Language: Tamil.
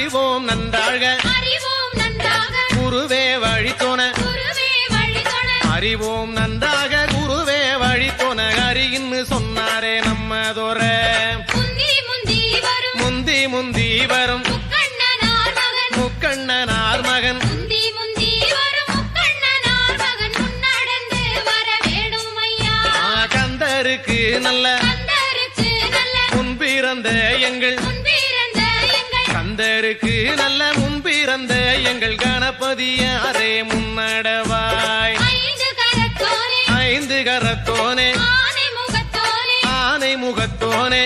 அறிவோம் நன்றாக. குருவே வழித்துண அறிவோம் நன்றாக. குருவே வழித்துண அறியின்னு சொன்னாரே நம்ம துற முந்தி முந்தி வரும். முக்கண்ணனார் மகன். கந்தருக்கு நல்ல. முன் பிறந்த எங்கள். கந்தருக்கு நல்ல முன்பிறந்த எங்கள் கணபதியாரே முன்னடவாய். ஐந்து கரத்தோனே ஆனை முகத்தோனே.